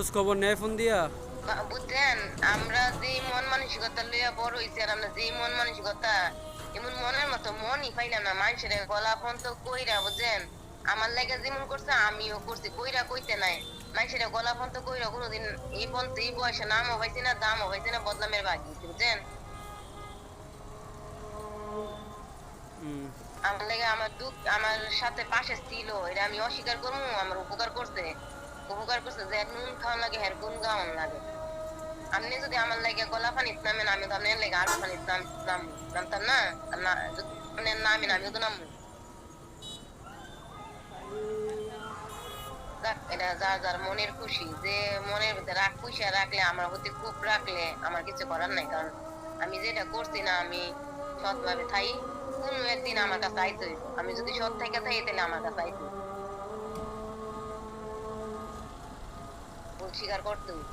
নেয় ফোন দিয়া? বুঝছেন আমরা যে মন মানসিকতা লইয়া বড় হইছি আর আমরা যে মন মানসিকতা এমন মনের মতো মনই পাইলাম না মানুষের। গলা ফোন তো কইরা বুঝছেন আমার লাগে যেমন করছে আমিও করছি কইরা কইতে নাই। মানুষের গলা ফোন তো কইরা কোনোদিন এই ফোন তো এই বয়সে নামও পাইছি না দামও পাইছি না বদনামের বাকি বুঝছেন? আমার লাগে আমার দুঃখ আমার সাথে পাশে ছিল এটা আমি অস্বীকার করব আমার উপকার করছে। উপকার করছে যে নুন খাওয়ান লাগে হ্যাঁ গুণ গাওয়ান লাগে। আপনি যদি আমার লাগে গলা পানি নামেন আমি তো আপনার লাগে আরও পানি নাম নাম, নামতাম না? আর না, যদি আপনি নামেন আমিও তো নামবো। এটা যার যার মনের খুশি, যে মনের ভিতরে রাগ রাখলে, আমার প্রতি খুব রাখলে আমার কিছু করার নাই। কারণ আমি যেটা করছি না, আমি সৎভাবে থাই কোন একদিন আমার কাছে আইতে আমি যদি সৎ থেকে থাকি তাহলে আমার কাছে আইতে স্বীকার করতে হইব।